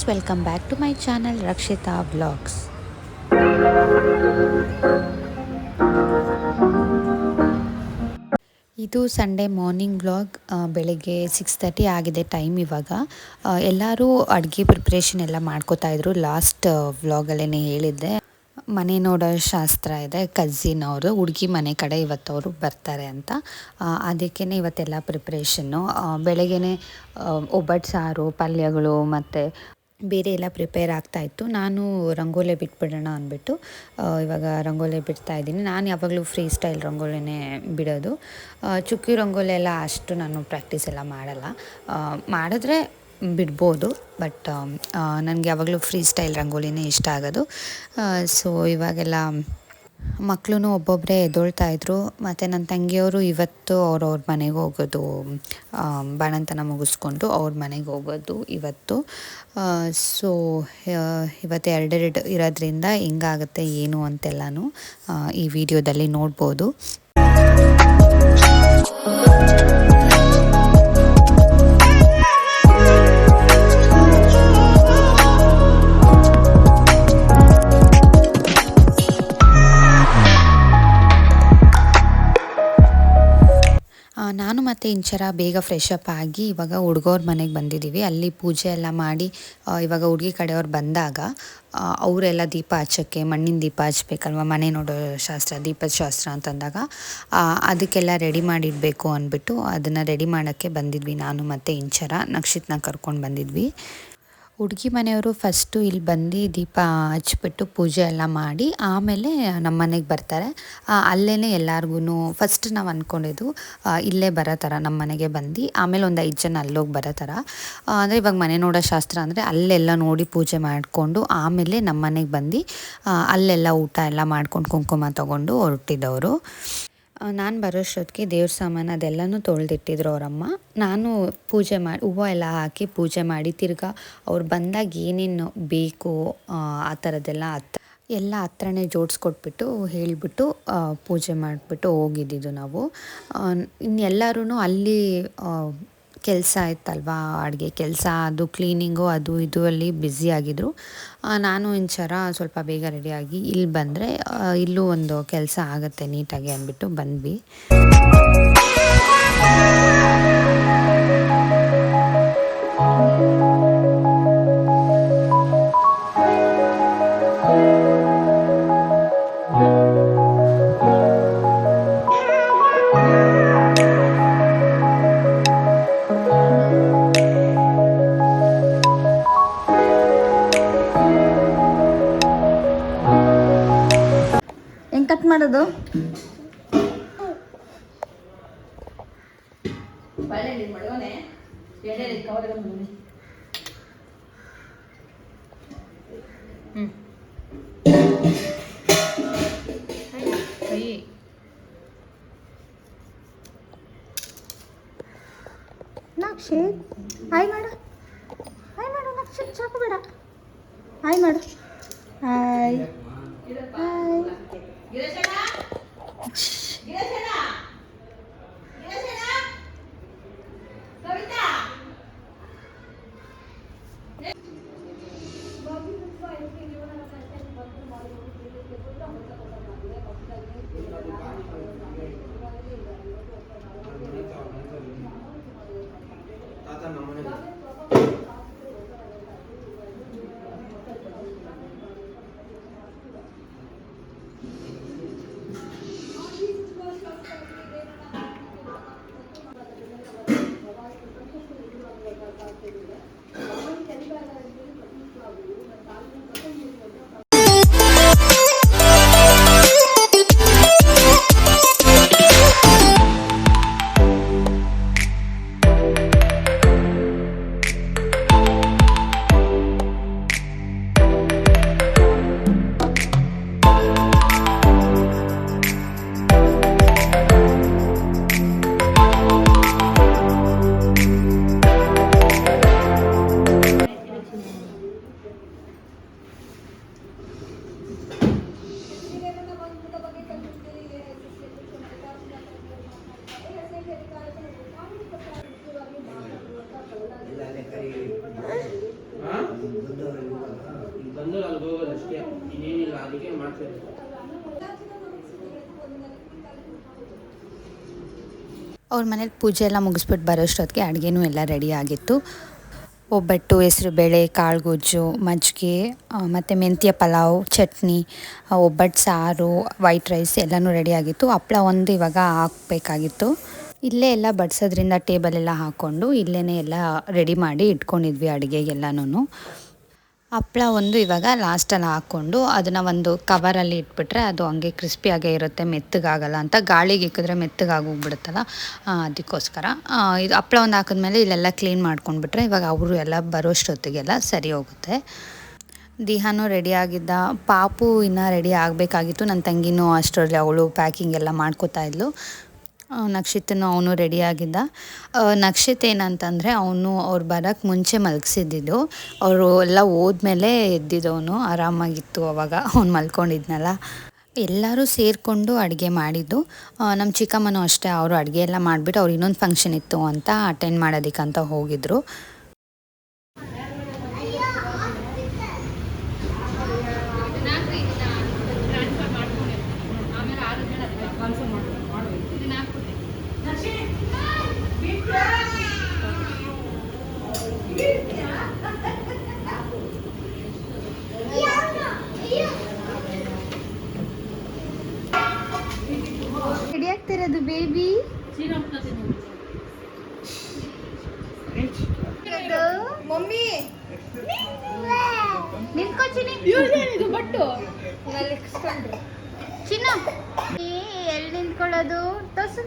Friends welcome back to my channel Rakshitha vlogs ಇದು Sunday morning vlog ಬೆಳಗ್ಗೆ six thirty ಆಗಿದೆ time ಇವಾಗ. ಎಲ್ಲರೂ ಅಡುಗೆ ಪ್ರಿಪ್ರೇಷನ್ ಎಲ್ಲ ಮಾಡ್ಕೋತಾ ಇದ್ರು. ಲಾಸ್ಟ್ ವ್ಲಾಗಲ್ಲೇ ಹೇಳಿದ್ದೆ. ಮನೆ ನೋಡೋ ಶಾಸ್ತ್ರ ಇದೆ ಕಝಿನ್ ಅವರು, ಹುಡುಗಿ ಮನೆ ಕಡೆ ಇವತ್ತು ಅವರು ಬರ್ತಾರೆ ಅಂತ. ಅದಕ್ಕೇ ಇವತ್ತೆಲ್ಲ ಪ್ರಿಪ್ರೇಷನ್ನು ಬೆಳಗ್ಗೆ ಒಬ್ಬಟ್ಟು ಸಾರು, ಪಲ್ಯಗಳು ಮತ್ತು ಬೇರೆ ಎಲ್ಲ ಪ್ರಿಪೇರ್ ಆಗ್ತಾ ಇತ್ತು. ನಾನು ರಂಗೋಲೆ ಬಿಟ್ಬಿಡೋಣ ಅಂದ್ಬಿಟ್ಟು ಇವಾಗ ರಂಗೋಲೆ ಬಿಡ್ತಾ ಇದ್ದೀನಿ. ನಾನು ಯಾವಾಗಲೂ ಫ್ರೀ ಸ್ಟೈಲ್ ರಂಗೋಲಿನೇ ಬಿಡೋದು. ಚುಕ್ಕಿ ರಂಗೋಲಿ ಎಲ್ಲ ಅಷ್ಟು ನಾನು ಪ್ರಾಕ್ಟೀಸ್ ಎಲ್ಲ ಮಾಡಲ್ಲ. ಮಾಡಿದ್ರೆ ಬಿಡ್ಬೋದು ಬಟ್ ನನಗೆ ಯಾವಾಗಲೂ ಫ್ರೀ ಸ್ಟೈಲ್ ರಂಗೋಲಿನೇ ಇಷ್ಟ ಆಗೋದು. ಸೊ ಇವಾಗೆಲ್ಲ ಮಕ್ಕಳು ಒಬ್ಬೊಬ್ಬರೇ ಎದ್ದೊಳ್ತಾ ಇದ್ರು. ಮತ್ತು ನನ್ನ ತಂಗಿಯವರು ಇವತ್ತು ಅವ್ರವ್ರ ಮನೆಗೆ ಹೋಗೋದು ಬಾಣಂತನ ಮುಗಿಸ್ಕೊಂಡು ಅವ್ರ ಮನೆಗೆ ಹೋಗೋದು ಇವತ್ತು. ಸೊ ಇವತ್ತು ಎರಡೆರಡು ಇರೋದ್ರಿಂದ ಹೆಂಗಾಗುತ್ತೆ ಏನು ಅಂತೆಲ್ಲನೂ ಈ ವಿಡಿಯೋದಲ್ಲಿ ನೋಡ್ಬೋದು. ಮತ್ತು ಇಂಚರ ಬೇಗ ಫ್ರೆಶ್ ಅಪ್ ಆಗಿ ಇವಾಗ ಹುಡ್ಗೋರ್ ಮನೆಗೆ ಬಂದಿದ್ದೀವಿ ಅಲ್ಲಿ ಪೂಜೆ ಎಲ್ಲ ಮಾಡಿ ಇವಾಗ ಹುಡುಗಿ ಕಡೆಯವ್ರು ಬಂದಾಗ ಅವರೆಲ್ಲ ದೀಪ ಹಚ್ಚೋಕ್ಕೆ, ಮಣ್ಣಿನ ದೀಪ ಹಚ್ಬೇಕಲ್ವ, ಮನೆ ನೋಡೋ ಶಾಸ್ತ್ರ, ದೀಪದ ಶಾಸ್ತ್ರ ಅಂತಂದಾಗ ಅದಕ್ಕೆಲ್ಲ ರೆಡಿ ಮಾಡಿಡಬೇಕು ಅಂದ್ಬಿಟ್ಟು ಅದನ್ನು ರೆಡಿ ಮಾಡೋಕ್ಕೆ ಬಂದಿದ್ವಿ ನಾನು ಮತ್ತು ಇಂಚರ, ನಕ್ಷಿತ್ನ ಕರ್ಕೊಂಡು ಬಂದಿದ್ವಿ. ಹುಡುಗಿ ಮನೆಯವರು ಫಸ್ಟು ಇಲ್ಲಿ ಬಂದು ದೀಪ ಹಚ್ಬಿಟ್ಟು ಪೂಜೆ ಎಲ್ಲ ಮಾಡಿ ಆಮೇಲೆ ನಮ್ಮ ಮನೆಗೆ ಬರ್ತಾರೆ. ಅಲ್ಲೇ ಎಲ್ಲರಿಗೂ ಫಸ್ಟ್ ನಾವು ಅಂದ್ಕೊಂಡಿದ್ದು ಇಲ್ಲೇ ಬರೋ ಥರ ನಮ್ಮ ಮನೆಗೆ ಬಂದು ಆಮೇಲೆ ಒಂದು ಐದು ಜನ ಅಲ್ಲೋಗಿ ಬರೋ ಥರ. ಅಂದರೆ ಇವಾಗ ಮನೆ ನೋಡೋ ಶಾಸ್ತ್ರ ಅಂದರೆ ಅಲ್ಲೆಲ್ಲ ನೋಡಿ ಪೂಜೆ ಮಾಡಿಕೊಂಡು ಆಮೇಲೆ ನಮ್ಮ ಮನೆಗೆ ಬಂದು ಅಲ್ಲೆಲ್ಲ ಊಟ ಎಲ್ಲ ಮಾಡ್ಕೊಂಡು ಕುಂಕುಮ ತೊಗೊಂಡು ಹೊರಟಿದ್ದವರು ನಾನು ಬರೋಷ್ಟೊತ್ತಿಗೆ ದೇವ್ರ ಸಾಮಾನು ಅದೆಲ್ಲನೂ ತೊಳೆದಿಟ್ಟಿದ್ರು ಅವರಮ್ಮ. ನಾನು ಪೂಜೆ ಮಾಡಿ ಹೂವು ಎಲ್ಲ ಹಾಕಿ ಪೂಜೆ ಮಾಡಿ ತಿರ್ಗಾ ಅವ್ರು ಬಂದಾಗ ಏನೇನು ಬೇಕು ಆ, ಥರದ್ದೆಲ್ಲ ಹತ್ತ ಎಲ್ಲ ಹತ್ರನೇ ಜೋಡಿಸ್ಕೊಟ್ಬಿಟ್ಟು ಹೇಳಿಬಿಟ್ಟು ಪೂಜೆ ಮಾಡಿಬಿಟ್ಟು ಹೋಗಿದ್ದಿದ್ದು ನಾವು. ಇನ್ನೆಲ್ಲರೂ ಅಲ್ಲಿ ಕೆಲಸ ಇತ್ತಲ್ವಾ ಅಡುಗೆ ಕೆಲಸ, ಅದು ಕ್ಲೀನಿಂಗು ಅದು ಇದು ಅಲ್ಲಿ ಬ್ಯುಸಿ ಆಗಿದ್ದರು ನಾನು ಇಂಚರ ಸ್ವಲ್ಪ ಬೇಗ ರೆಡಿಯಾಗಿ ಇಲ್ಲಿ ಬಂದರೆ ಇಲ್ಲೂ ಒಂದು ಕೆಲಸ ಆಗುತ್ತೆ ನೀಟಾಗಿ ಅಂದ್ಬಿಟ್ಟು ಬಂದ್ವಿ. ಕಟ್ ಮಾಡೋದು? ನಾಕ್ಷಿ ಹಾಯ್ ಮಾಡು. ಹಾಯ್ ಮಾಡು ನಾಕ್ಷಿ ಸಾಕು ಬೇಡ. ಹಾಯ್ ಮಾಡು. ಹಾಯ್. ಹಾಯ್. ಈಗ ಅವ್ರ ಮನೇಲಿ ಪೂಜೆ ಎಲ್ಲ ಮುಗಿಸ್ಬಿಟ್ಟು ಬರೋಷ್ಟೊತ್ತಿಗೆ ಅಡುಗೆನೂ ಎಲ್ಲ ರೆಡಿ ಆಗಿತ್ತು. ಒಬ್ಬಟ್ಟು ಕಾಳು ಗೊಜ್ಜು ಮಜ್ಜಿಗೆ ಮತ್ತು ಮೆಂತ್ಯ ಪಲಾವ್, ಚಟ್ನಿ ಒಬ್ಬಟ್ಟು, ಸಾರು, ವೈಟ್ ರೈಸ್ ಎಲ್ಲನೂ ರೆಡಿ ಆಗಿತ್ತು. ಹಪ್ಳ ಒಂದು ಇವಾಗ ಹಾಕಬೇಕಾಗಿತ್ತು. ಇಲ್ಲೇ ಎಲ್ಲ ಬಡಿಸೋದ್ರಿಂದ ಟೇಬಲ್ ಎಲ್ಲ ಹಾಕ್ಕೊಂಡು ಇಲ್ಲೇ ಎಲ್ಲ ರೆಡಿ ಮಾಡಿ ಇಟ್ಕೊಂಡಿದ್ವಿ ಅಡುಗೆಗೆಲ್ಲನೂ ಹಪ್ಳ ಒಂದು ಇವಾಗ ಲಾಸ್ಟಲ್ಲಿ ಹಾಕ್ಕೊಂಡು ಅದನ್ನು ಒಂದು ಕವರಲ್ಲಿ ಇಟ್ಬಿಟ್ರೆ ಅದು ಹಂಗೆ ಕ್ರಿಸ್ಪಿಯಾಗೇ ಇರುತ್ತೆ, ಮೆತ್ತಗಾಗಲ್ಲ ಅಂತ. ಗಾಳಿಗೆ ಇಕ್ಕಿದ್ರೆ ಮೆತ್ತಗಾಗೋಗ್ಬಿಡುತ್ತಲ್ಲ? ಅದಕ್ಕೋಸ್ಕರ. ಇದು ಹಪ್ಪಳ ಒಂದು ಹಾಕಿದ್ಮೇಲೆ ಇಲ್ಲೆಲ್ಲ ಕ್ಲೀನ್ ಮಾಡ್ಕೊಂಡ್ಬಿಟ್ರೆ ಇವಾಗ ಅವರು ಎಲ್ಲ ಬರೋಷ್ಟೊತ್ತಿಗೆಲ್ಲ ಸರಿ ಹೋಗುತ್ತೆ. ದಿಹಾನು ರೆಡಿ ಆಗಿದ್ದ. ಪಾಪು ಇನ್ನೂ ರೆಡಿ ಆಗಬೇಕಾಗಿತ್ತು. ನನ್ನ ತಂಗಿನೂ ಅಷ್ಟರಲ್ಲಿ ಅವಳು ಪ್ಯಾಕಿಂಗ್ ಎಲ್ಲ ಮಾಡ್ಕೋತಾ ಇದ್ಲು. ನಕ್ಷಿತನು ಅವನು ರೆಡಿ ಆಗಿದ್ದ. ಆ, ನಕ್ಷಿತ್ ಏನಂತಂದರೆ ಅವನು ಅವ್ರು ಬರೋಕ್ಕೆ ಮುಂಚೆ ಮಲಗಿಸಿದ್ದು ಅವರು ಎಲ್ಲ ಹೋದ್ಮೇಲೆ ಎದ್ದಿದ್ದವನು ಆರಾಮಾಗಿತ್ತು ಅವಾಗ. ಅವ್ನು ಮಲ್ಕೊಂಡಿದ್ನಲ್ಲ. ಎಲ್ಲರೂ ಸೇರಿಕೊಂಡು ಅಡುಗೆ ಮಾಡಿದ್ದು. ನಮ್ಮ ಚಿಕ್ಕಮ್ಮನೂ ಅಷ್ಟೇ ಅವರು ಅಡುಗೆ ಎಲ್ಲ ಮಾಡಿಬಿಟ್ಟು ಅವ್ರು ಇನ್ನೊಂದು ಫಂಕ್ಷನ್ ಇತ್ತು ಅಂತ ಅಟೆಂಡ್ ಮಾಡೋದಕ್ಕಂತ ಹೋಗಿದ್ರು. ಆಗ್ತಿರೋದು ಬೇಬಿ ಮಮ್ಮಿ. ನಿಂತ್ಕೋ ಇದು ಬಟ್ಟು ಚಿನ್ನ ಎಲ್ಲಿ ನಿಂತ್ಕೊಳ್ಳೋದು? ತೋರ್ಸು.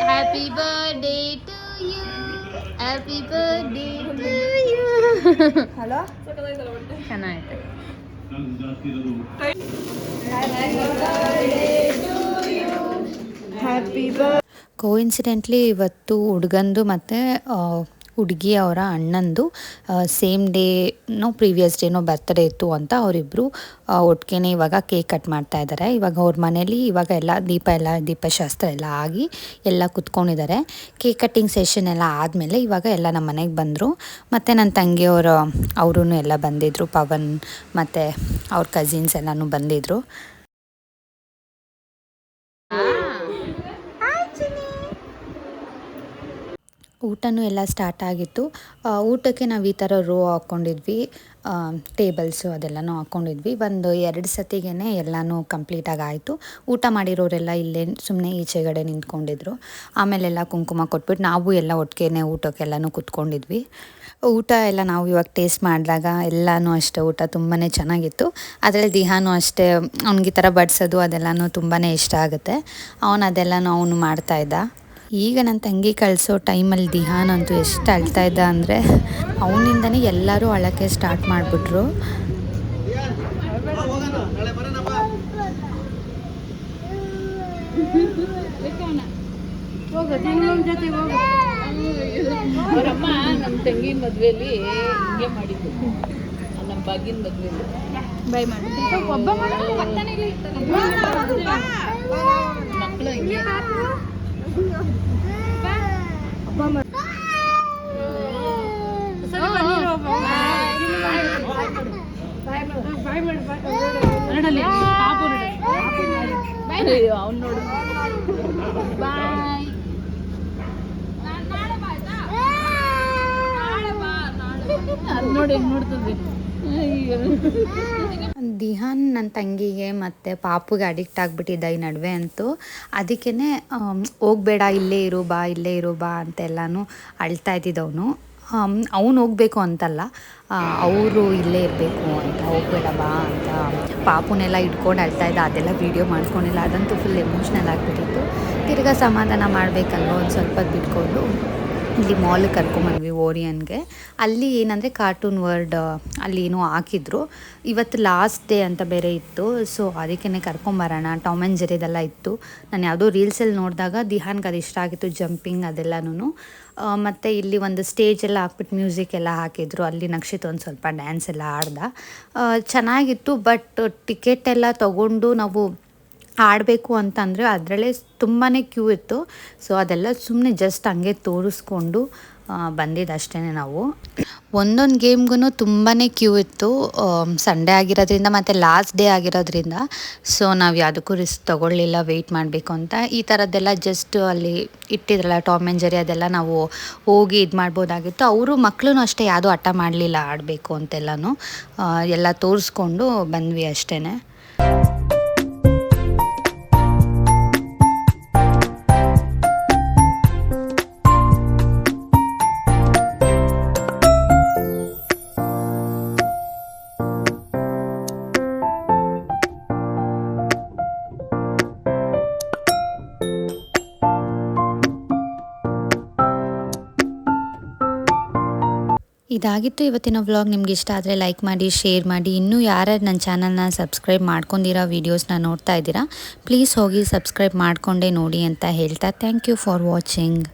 Happy birthday to you happy birthday to you hello ಚೆನ್ನಾಗೈತೆ ಕೋಇನ್ಸಿಡೆಂಟ್ಲಿ ಇವತ್ತು ಹುಡುಗಂದು ಮತ್ತು ಹುಡುಗಿ ಅವರ ಅಣ್ಣಂದು ಸೇಮ್ ಡೇನೋ ಪ್ರೀವಿಯಸ್ ಡೇನೋ ಬರ್ತ್ಡೇ ಇತ್ತು ಅಂತ ಅವರಿಬ್ಬರು ಒಟ್ಟಿಗೆನೇ ಇವಾಗ ಕೇಕ್ ಕಟ್ ಮಾಡ್ತಾ ಇದ್ದಾರೆ ಇವಾಗ ಅವ್ರ ಮನೇಲಿ ಇವಾಗ ಎಲ್ಲ ದೀಪ ಎಲ್ಲ, ದೀಪಶಾಸ್ತ್ರ ಎಲ್ಲ ಆಗಿ ಎಲ್ಲ ಕುತ್ಕೊಂಡಿದ್ದಾರೆ ಕೇಕ್ ಕಟ್ಟಿಂಗ್ ಸೆಷನ್ ಎಲ್ಲ ಆದಮೇಲೆ ಇವಾಗ ಎಲ್ಲ ನಮ್ಮ ಮನೆಗೆ ಬಂದರು. ಮತ್ತು ನನ್ನ ತಂಗಿಯವರು ಅವರು ಎಲ್ಲ ಬಂದಿದ್ದರು ಪವನ್ ಮತ್ತು ಅವ್ರ ಕಸಿನ್ಸ್ ಎಲ್ಲನೂ ಬಂದಿದ್ದರು ಊಟನೂ ಎಲ್ಲ ಸ್ಟಾರ್ಟ್ ಆಗಿತ್ತು. ಊಟಕ್ಕೆ ನಾವು ಈ ಥರ ರೋ ಹಾಕ್ಕೊಂಡಿದ್ವಿ ಟೇಬಲ್ಸು ಅದೆಲ್ಲನೂ ಹಾಕ್ಕೊಂಡಿದ್ವಿ ಒಂದು ಎರಡು ಸತಿಗೆ ಎಲ್ಲನೂ ಕಂಪ್ಲೀಟಾಗಿ ಆಯಿತು. ಊಟ ಮಾಡಿರೋರೆಲ್ಲ ಇಲ್ಲೇ ಸುಮ್ಮನೆ ಈಚೆಗಡೆ ನಿಂತ್ಕೊಂಡಿದ್ರು. ಆಮೇಲೆಲ್ಲ ಕುಂಕುಮ ಕೊಟ್ಬಿಟ್ಟು ನಾವು ಎಲ್ಲ ಒಟ್ಟಿಗೆ ಊಟಕ್ಕೆಲ್ಲನೂ ಕುತ್ಕೊಂಡಿದ್ವಿ. ಊಟ ಎಲ್ಲ ನಾವು ಇವಾಗ ಟೇಸ್ಟ್ ಮಾಡಿದಾಗ ಎಲ್ಲನೂ ಅಷ್ಟೇ, ಊಟ ತುಂಬಾ ಚೆನ್ನಾಗಿತ್ತು. ಅದರಲ್ಲಿ ದಿಹಾನು ಅಷ್ಟೇ, ಅವ್ನಿಗೆ ಈ ಥರ ಬಡಿಸೋದು ಅದೆಲ್ಲನೂ ತುಂಬಾ ಇಷ್ಟ ಆಗುತ್ತೆ. ಅವನು ಅದೆಲ್ಲನೂ ಅವನು ಮಾಡ್ತಾಯಿದ್ದ ಈಗ ನನ್ನ ತಂಗಿ ಕಳಿಸೋ ಟೈಮಲ್ಲಿ ದಿಹಾನ್ ಅಂತೂ ಎಷ್ಟು ಅಳ್ತಾ ಇದ್ದ ಅಂದರೆ ಅವನಿಂದನೇ ಎಲ್ಲರೂ ಅಳಕ್ಕೆ ಸ್ಟಾರ್ಟ್ ಮಾಡಿಬಿಟ್ರು. ಅವರಮ್ಮ ನಮ್ಮ ತಂಗಿ ಮದ್ವೆಲಿ ಹಿಂಗೆ ಮಾಡಿದ್ದು. ನಮ್ಮ ಬಾಗಿನ ಮದ್ವೆಲಿ. ಬೈ ಮಾಡಿ. ಮಕ್ಕಳು ಹಿಂಗೆ. ನೋಡಲ್ಲಿ ಪಾಪು ಅವ್ನು ನೋಡು ದಿಹಾನ್ ನನ್ನ ತಂಗಿಗೆ ಮತ್ತು ಪಾಪುಗೆ ಅಡಿಕ್ಟ್ ಆಗಿಬಿಟ್ಟಿದ್ದ ಈ ನಡುವೆ ಅಂತೂ. ಅದಕ್ಕೇ ಹೋಗ್ಬೇಡ, ಇಲ್ಲೇ ಇರು ಬಾ, ಇಲ್ಲೇ ಇರು ಬಾ ಅಂತೆಲ್ಲನೂ ಅಳ್ತಾ ಇದ್ದಿದ್ದವನು. ಅವನು ಹೋಗಬೇಕು ಅಂತಲ್ಲ. ಅವರು ಇಲ್ಲೇ ಇರಬೇಕು ಅಂತ, ಹೋಗ್ಬೇಡ ಬಾ ಅಂತ ಪಾಪುನೆಲ್ಲ ಇಟ್ಕೊಂಡು ಅಳ್ತಾ ಇದ್ದ. ಅದೆಲ್ಲ ವೀಡಿಯೋ ಮಾಡ್ಕೊಂಡಿಲ್ಲ. ಅದಂತೂ ಫುಲ್ ಎಮೋಷ್ನಲ್ ಆಗಿಬಿಟ್ಟಿತ್ತು. ತಿರ್ಗಾ ಸಮಾಧಾನ ಮಾಡಬೇಕಲ್ವ ಒಂದು ಸ್ವಲ್ಪ ಬಿಟ್ಕೊಂಡು. ಇಲ್ಲಿ ಮಾಲಿಗೆ ಕರ್ಕೊಂಬಂದ್ವಿ ಓರಿಯನ್ಗೆ. ಅಲ್ಲಿ ಏನಂದರೆ ಕಾರ್ಟೂನ್ ವರ್ಡ್ ಅಲ್ಲಿ ಏನೋ ಹಾಕಿದ್ರು. ಇವತ್ತು ಲಾಸ್ಟ್ ಡೇ ಅಂತ ಬೇರೆ ಇತ್ತು. ಸೊ ಅದಕ್ಕೇ ಕರ್ಕೊಂಬರೋಣ ಟಾಮ್ ಆ್ಯಂಡ್ ಜೆರಿದೆಲ್ಲ ಇತ್ತು. ನಾನು ಯಾವುದೋ ರೀಲ್ಸಲ್ಲಿ ನೋಡಿದಾಗ ದಿಹಾನ್ಗೆ ಅದು ಇಷ್ಟ ಆಗಿತ್ತು ಜಂಪಿಂಗ್ ಅದೆಲ್ಲನೂ ಮತ್ತು ಇಲ್ಲಿ ಒಂದು ಸ್ಟೇಜ್ ಎಲ್ಲ ಹಾಕ್ಬಿಟ್ಟು ಮ್ಯೂಸಿಕ್ ಎಲ್ಲ ಹಾಕಿದ್ರು. ಅಲ್ಲಿ ನಕ್ಷಿತ್ ಒಂದು ಸ್ವಲ್ಪ ಡ್ಯಾನ್ಸ್ ಎಲ್ಲ ಆಡ್ದ. ಚೆನ್ನಾಗಿತ್ತು ಬಟ್ ಟಿಕೆಟ್ ಎಲ್ಲ ತೊಗೊಂಡು ನಾವು ಆಡಬೇಕು ಅಂತಂದರೆ ಅದರಲ್ಲೇ ತುಂಬಾ ಕ್ಯೂ ಇತ್ತು. ಸೊ ಅದೆಲ್ಲ ಸುಮ್ಮನೆ ಜಸ್ಟ್ ಹಂಗೆ ತೋರಿಸ್ಕೊಂಡು ಬಂದಿದ್ದು ಅಷ್ಟೇ ನಾವು. ಒಂದೊಂದು ಗೇಮ್ಗೂ ತುಂಬಾ ಕ್ಯೂ ಇತ್ತು. ಸಂಡೇ ಆಗಿರೋದ್ರಿಂದ ಮತ್ತು ಲಾಸ್ಟ್ ಡೇ ಆಗಿರೋದ್ರಿಂದ. ಸೊ ನಾವು ಯಾವುದಕ್ಕೂ ರಿಸ್ಕ್ ತೊಗೊಳ್ಳಿಲ್ಲ ವೆಯ್ಟ್ ಮಾಡಬೇಕು ಅಂತ. ಈ ಥರದ್ದೆಲ್ಲ ಜಸ್ಟ್ ಅಲ್ಲಿ ಇಟ್ಟಿದ್ರಲ್ಲ ಟಾಮ್ ಆ್ಯಂಡ್ ಜೆರಿ ಅದೆಲ್ಲ ನಾವು ಹೋಗಿ ಇದು ಮಾಡ್ಬೋದಾಗಿತ್ತು. ಅವರು ಮಕ್ಕಳು ಅಷ್ಟೇ ಯಾವುದೂ ಹಠ ಮಾಡಲಿಲ್ಲ, ಆಡಬೇಕು ಅಂತೆಲ್ಲನೂ. ಎಲ್ಲ ತೋರಿಸ್ಕೊಂಡು ಬಂದ್ವಿ ಅಷ್ಟೇ ಇದಾಗಿತ್ತು ಇವತ್ತಿನ ವ್ಲಾಗ್. ನಿಮ್ಗೆ ಇಷ್ಟ ಆದರೆ ಲೈಕ್ ಮಾಡಿ ಶೇರ್ ಮಾಡಿ. ಇನ್ನೂ ಯಾರ್ಯಾರು ನನ್ನ ಚಾನಲ್ನ ಸಬ್ಸ್ಕ್ರೈಬ್ ಮಾಡ್ಕೊಂಡಿರೋ ವೀಡಿಯೋಸ್ನ ನೋಡ್ತಾ ಇದ್ದೀರಾ ಪ್ಲೀಸ್ ಹೋಗಿ ಸಬ್ಸ್ಕ್ರೈಬ್ ಮಾಡಿಕೊಂಡೇ ನೋಡಿ ಅಂತ ಹೇಳ್ತಾ. Thank you for watching